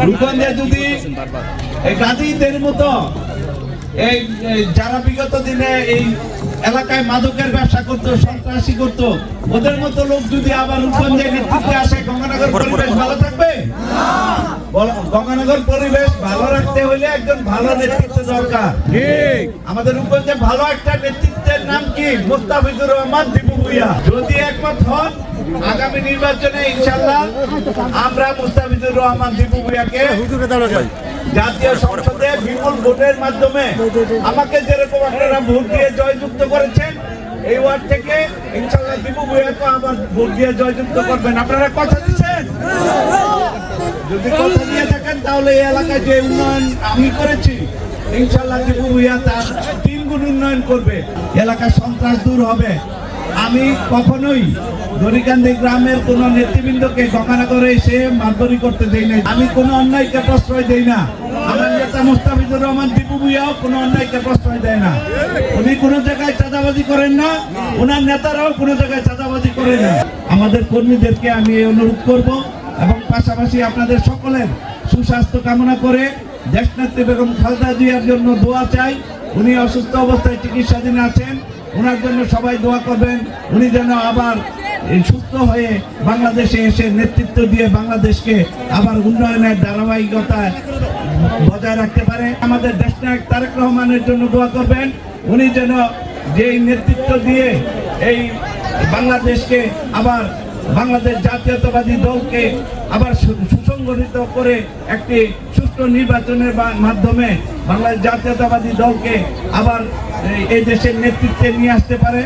রূপগঞ্জে যদি এই গাজীদের মতো এই যারা বিগত দিনে এই এলাকায় মাদকের ব্যবসা করতো সন্ত্রাসী করতো ওদের মতো লোক যদি আবার রূপগঞ্জে নেতৃত্বে আসে গঙ্গানগর পরিবেশ ভালো গঙ্গানগর পরিবেশ ভালো রাখতে হলে একজন ভালো নেতৃত্ব দরকার। আমাদের রূপগঞ্জে ভালো একটা নেতৃত্বের নাম কি? মুস্তাফিজুর রহমান দীপু ভুইয়া। যদি একমত হন আগামী নির্বাচনে ইনশাল্লাহ আমরা মুস্তাফিজুর রহমান দীপু ভুইয়াকে জাতীয় সংসদে বিপুল ভোটের মাধ্যমে আমাকে যেরকম আপনারা ভোট দিয়ে জয়যুক্ত করেছেন এই ওয়ার্ড থেকে ইনশাল্লাহ দীপু ভুইয়াকে আবার ভোট দিয়ে জয়যুক্ত করবেন। আপনারা কথা দিচ্ছেন? যদি কথা দিয়ে থাকেন, তাহলে এই এলাকায় যে উন্নয়ন আমি করেছি ইনশাল্লাহ তার তিন গুণ উন্নয়ন করবে। সন্ত্রাস দূর হবে। আমি কখনোই দরিকান্দি গ্রামের কোন নেতৃবৃন্দকে গঙ্গানগরে এসে মারধরি করতে দেই না আমি কোনো অন্যায়কে প্রশ্রয় দেই না। আমার নেতা মুস্তাফিজুর রহমান দীপু ভুইয়াও কোনো অন্যায়কে প্রশ্রয় দেয় না। উনি কোনো জায়গায় চাঁদাবাজি করেন না ওনার নেতারাও কোনো জায়গায় চাঁদাবাজি করেন না। আমাদের কর্মীদেরকে আমি অনুরোধ করব। এবং পাশাপাশি আপনাদের সকলের সুস্বাস্থ্য কামনা করে দেশনেত্রী বেগম খালেদা জিয়ার জন্য দোয়া চাই। উনি অসুস্থ অবস্থায় চিকিৎসাধীন আছেন। ওনার জন্য সবাই দোয়া করবেন। উনি যেন আবার সুস্থ হয়ে বাংলাদেশে এসে নেতৃত্ব দিয়ে বাংলাদেশকে আবার উন্নয়নের ধারাবাহিকতায় বজায় রাখতে পারে। আমাদের দেশনায়ক তারেক রহমানের জন্য দোয়া করবেন। উনি যেন যেই নেতৃত্ব দিয়ে এই বাংলাদেশকে আবার বাংলাদেশ জাতীয়তাবাদী দলকে আবার সুসংগঠিত করে একটি সুষ্ঠু নির্বাচনের মাধ্যমে বাংলাদেশ জাতীয়তাবাদী দলকে আবার এই দেশের নেতৃত্বে নিয়ে আসতে পারে।